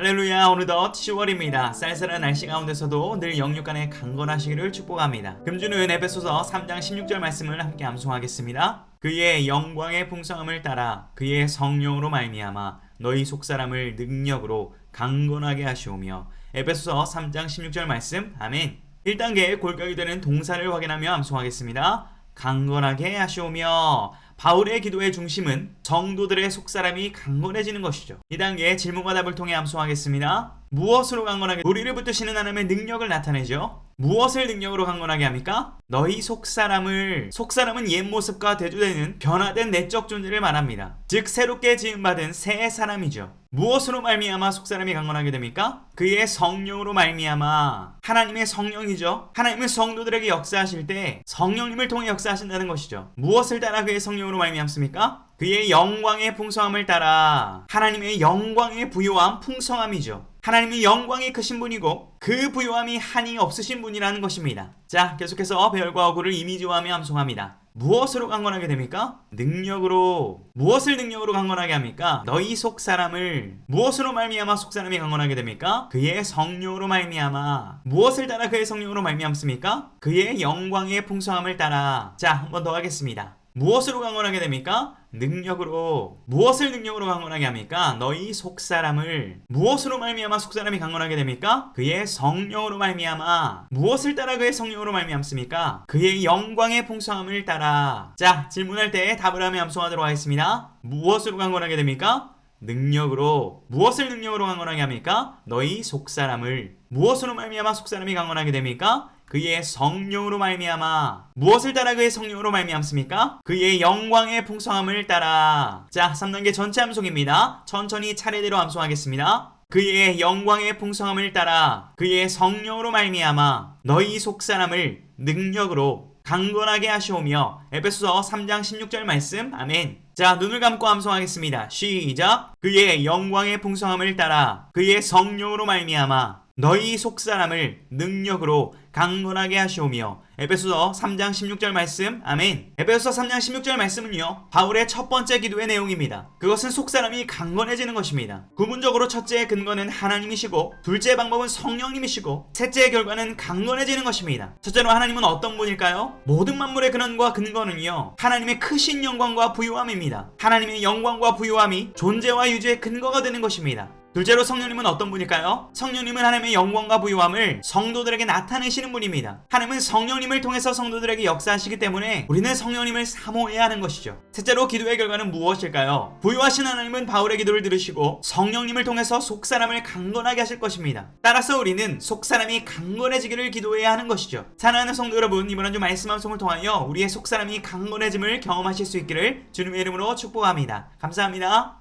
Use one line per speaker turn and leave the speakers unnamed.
할렐루야 오늘도 10월입니다. 쌀쌀한 날씨 가운데서도 늘 영육간에 강건하시기를 축복합니다. 금주는 에베소서 3장 16절 말씀을 함께 암송하겠습니다. 그의 영광의 풍성함을 따라 그의 성령으로 말미암아 너희 속사람을 능력으로 강건하게 하시오며 에베소서 3장 16절 말씀 아멘 1단계 골격이 되는 동사를 확인하며 암송하겠습니다. 강건하게 하시오며 바울의 기도의 중심은 정도들의 속사람이 강건해지는 것이죠. 2단계 질문과 답을 통해 암송하겠습니다. 무엇으로 강건하게 우리를 붙드시는 하나님의 능력을 나타내죠. 무엇을 능력으로 강건하게 합니까? 너희 속사람을 속사람은 옛 모습과 대조되는 변화된 내적 존재를 말합니다. 즉 새롭게 지음받은 새 사람이죠. 무엇으로 말미암아 속사람이 강건하게 됩니까? 그의 성령으로 말미암아 하나님의 성령이죠. 하나님은 성도들에게 역사하실 때 성령님을 통해 역사하신다는 것이죠. 무엇을 따라 그의 성령으로 말미암습니까? 그의 영광의 풍성함을 따라 하나님의 영광의 부요함 풍성함이죠. 하나님이 영광이 크신 분이고 그 부요함이 한이 없으신 분이라는 것입니다. 자, 계속해서 배열과 어구를 이미지화하며 암송합니다. 무엇으로 강건하게 됩니까? 능력으로 무엇을 능력으로 강건하게 합니까? 너희 속 사람을 무엇으로 말미암아 속 사람이 강건하게 됩니까? 그의 성령으로 말미암아 무엇을 따라 그의 성령으로 말미암습니까? 그의 영광의 풍성함을 따라 자, 한번 더 하겠습니다. 무엇으로 강건하게 됩니까? 능력으로 무엇을 능력으로 강건하게 합니까? 너희 속사람을 무엇으로 말미암아 속사람이 강건하게 됩니까? 그의 성령으로 말미암아 무엇을 따라 그의 성령으로 말미암습니까? 그의 영광의 풍성함을 따라 자 질문할 때 답을 하며 암송하도록 하겠습니다. 무엇으로 강건하게 됩니까? 능력으로 무엇을 능력으로 강건하게 합니까? 너희 속사람을 무엇으로 말미암아 속사람이 강건하게 됩니까? 그의 성령으로 말미암아 무엇을 따라 그의 성령으로 말미암습니까? 그의 영광의 풍성함을 따라 자 3단계 전체 암송입니다. 천천히 차례대로 암송하겠습니다. 그의 영광의 풍성함을 따라 그의 성령으로 말미암아 너희 속사람을 능력으로 강건하게 하시오며 에베소서 3장 16절 말씀 아멘 자 눈을 감고 암송하겠습니다 시작 그의 영광의 풍성함을 따라 그의 성령으로 말미암아 너희 속사람을 능력으로 강건하게 하시오며 에베소서 3장 16절 말씀 아멘. 에베소서 3장 16절 말씀은요 바울의 첫 번째 기도의 내용입니다. 그것은 속사람이 강건해지는 것입니다. 구문적으로 첫째의 근거는 하나님이시고 둘째 방법은 성령님이시고 셋째의 결과는 강건해지는 것입니다. 첫째로 하나님은 어떤 분일까요? 모든 만물의 근원과 근거는요 하나님의 크신 영광과 부요함입니다. 하나님의 영광과 부요함이 존재와 유지의 근거가 되는 것입니다 둘째로 성령님은 어떤 분일까요? 성령님은 하나님의 영광과 부유함을 성도들에게 나타내시는 분입니다. 하나님은 성령님을 통해서 성도들에게 역사하시기 때문에 우리는 성령님을 사모해야 하는 것이죠. 셋째로 기도의 결과는 무엇일까요? 부유하신 하나님은 바울의 기도를 들으시고 성령님을 통해서 속사람을 강건하게 하실 것입니다. 따라서 우리는 속사람이 강건해지기를 기도해야 하는 것이죠. 사랑하는 성도 여러분, 이번 한주 말씀 함송을 통하여 우리의 속사람이 강건해짐을 경험하실 수 있기를 주님의 이름으로 축복합니다. 감사합니다.